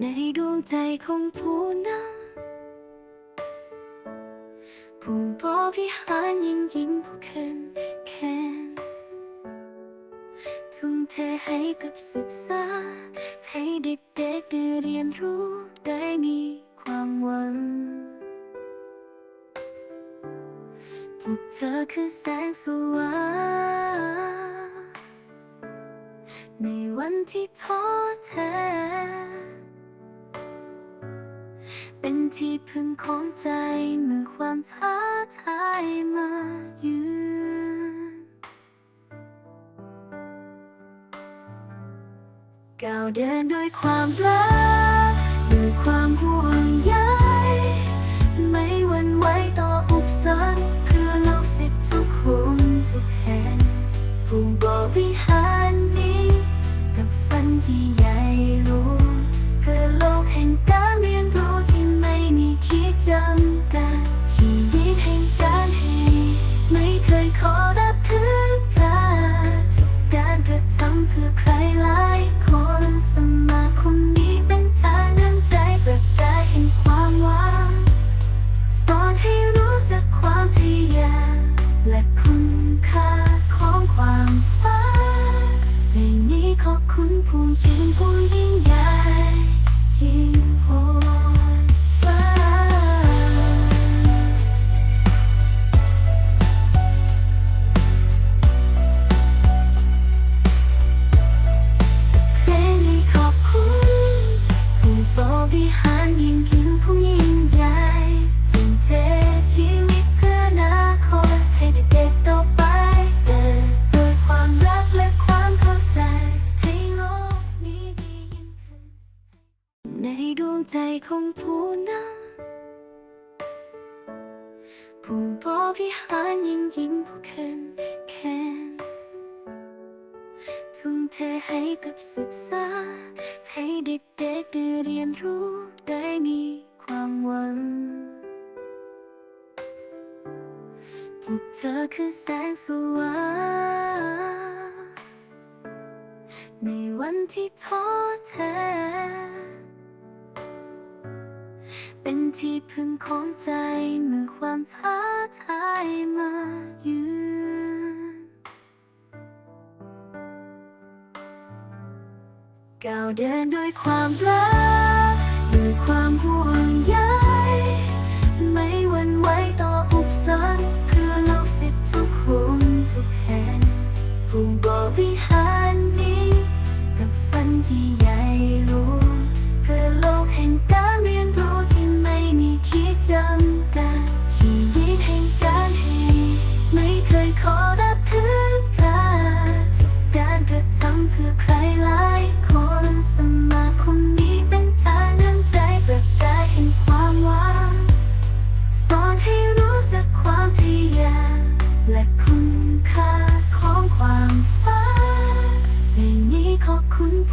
ในดวงใจของผู้นำผู้บริหารยิ่งยิ่งผู้เข้มแข็งทุ่มเทให้กับศึกษา ให้เด็กๆได้เรียนรู้ได้มีความหวังพวกเธอคือแสงสว่างในวันที่ท้อแท้ เป็นที่พึ่งของใจเมื่อความท้าทายมาเยือนก้าวเดินด้วยความรักด้วยความห่วงใยไม่หวั่นไหวต่ออุปสรรคคือโลกสิทธิ์ทุกคนทุกแห่งผู้บริหาร ค่าของความฝันในนี้ขอบคุณผู้ยิ่งผู้ยิ่งใหญ่ยิ่งโหดฟ้าเพลงนี้ขอบคุณผู้บริหารยิ่ง ในดวงใจของผู้นำผู้บริหารยิ่งยิ่งผู้เข้มแข็งทุ่มเทให้กับศึกษา ให้เด็กๆได้เรียนรู้ได้มีความหวังพวกเธอคือแสงสว่างในวันที่ท้อแท้ เป็นที่พึ่งของใจเมื่อความท้าทายมาเยือนก้าวเดินด้วยความรัก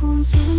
不变。